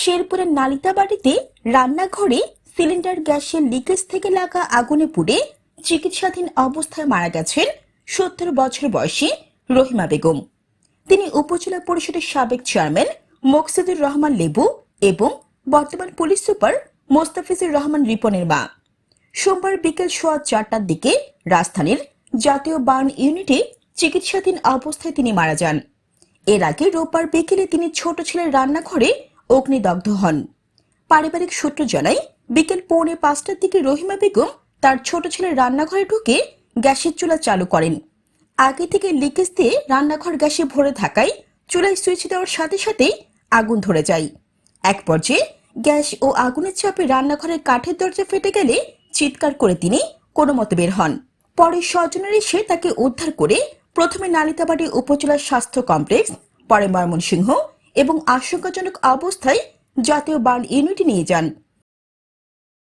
রশিদপুরের নালিতা বাড়িতে রান্নাঘরে সিলিন্ডার গ্যাসের লিকেজ থেকে লাগা আগুনে পুড়ে চিকিৎসাধীন অবস্থায় মারা গেছেন সত্তর বছর বয়সী রহিমা বেগম। তিনি উপজেলা পরিষদের সাবেক চেয়ারম্যান মোকসিদুর রহমান লেবু এবং বর্তমান পুলিশ সুপার মোস্তাফিজুর রহমান রিপনের মা। সোমবার বিকেল সোয়া চারটার দিকে রাজধানীর জাতীয় বার্ন ইউনিটে চিকিৎসাধীন অবস্থায় তিনি মারা যান। এর আগে রোববার বিকেলে তিনি ছোট ছেলের রান্নাঘরে অগ্নিদগ্ধ হন। পারিবারিক সূত্র জানায়, বিকেল পৌনে পাঁচটার দিকে রহিমা বেগম তার ছোট ছেলের রান্নাঘরে ঢুকে গ্যাসের চুলা চালু করেন। আগে থেকে লিকেজ দিয়ে রান্নাঘর গ্যাসে ভরে থাকায় চুলায় সুইচ দেওয়ার সাথে সাথেই আগুন ধরে যায়। এক পর্যায়ে গ্যাস ও আগুনের চাপে রান্নাঘরের কাঠের দরজা ফেটে গেলে চিৎকার করে তিনি কোনো মতে বের হন। পরে স্বজনের এসে তাকে উদ্ধার করে প্রথমে নালিতাবাড়ি উপজেলা স্বাস্থ্য কমপ্লেক্স, পরে ময়মনসিংহ এবং আশঙ্কাজনক অবস্থায় জাতীয় বার্ন ইউনিটে নিয়ে যান।